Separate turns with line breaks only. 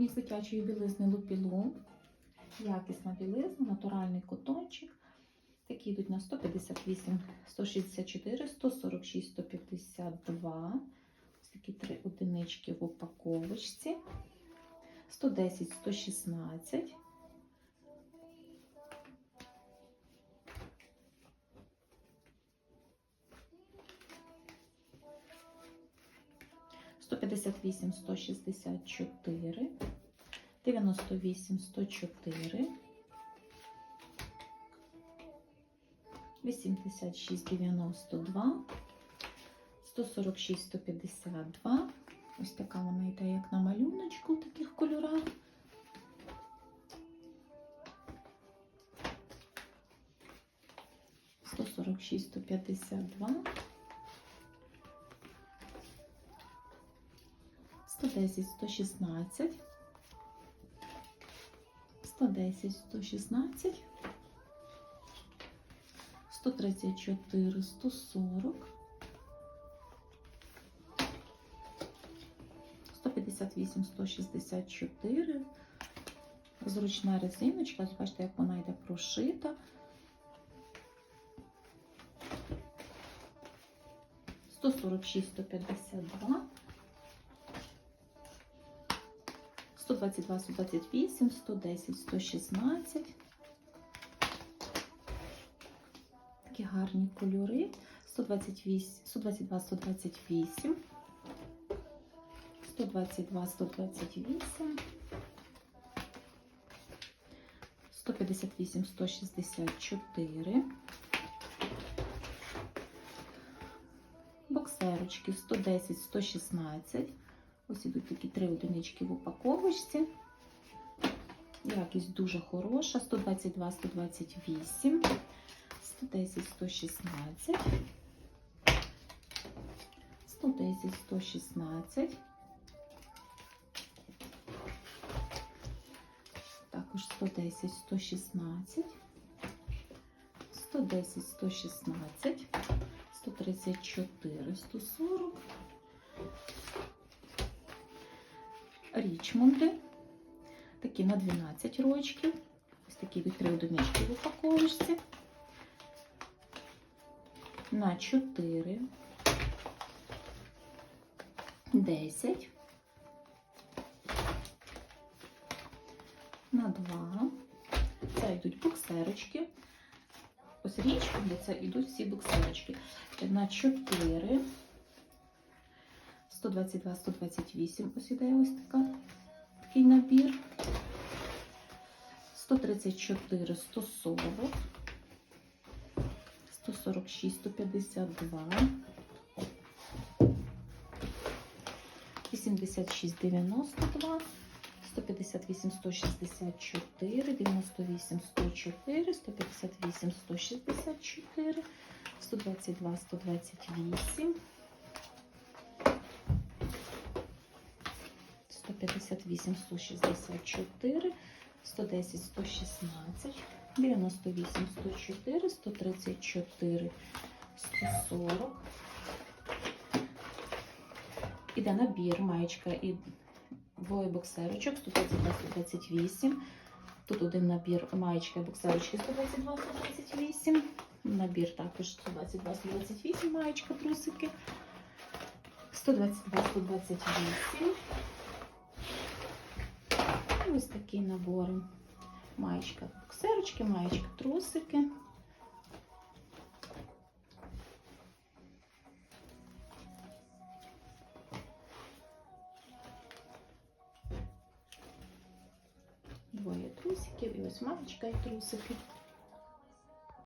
Міс дитячої білизни Лупілу. Якісна білизна, натуральний котончик. Такі йдуть на 158, 164, 146, 152. Ось такі три одинички в упаковочці. 110, 116. 58 164, 98 104, 86 92, 146 152. Ось така вона йде, як на малюночку в таких кольорах. Сто сорок шість сто п'ятдесят два. 110, 116, 110, 116, 134, 140, 158, 164. Зручна резиночка, бачите, як вона йде прошита. 146, 152. 122, 128, 110, 116. Такі гарні кольори. 128, 122, 128. 122, 128. 158, 164. Боксерочки 110, 116. Ось ідуть такі три одинички в упаковочці. Якість дуже хороша. 122, 128, 110, 116, 110, 116. Також 110, 116, 110, 116, 134, 140. Річмонди. Такі на 12 рочків. Ось такі від 3 одинички в упаковочці. На 4, 10, на 2. Це йдуть буксерочки. Ось річмонди, це йдуть всі буксерочки. На 4, 122, 128, ось іде ось така, такий набір. 134, 140, 146, 152, 86, 92, 158, 164, 98, 104, 158, 164, 122, 128, 158, 164, 110, 116, 98, 104, 134, 140. Іде набір, маєчка і двоє боксерочок, 122, 128. Тут один набір маєчка і боксерочки 122, 128. Набір також 122, 128, маєчка, трусики. 122, 128. Ось такі набори. Маєчка боксерочки, маєчка трусики. Двоє трусиків і ось маєчка і трусики.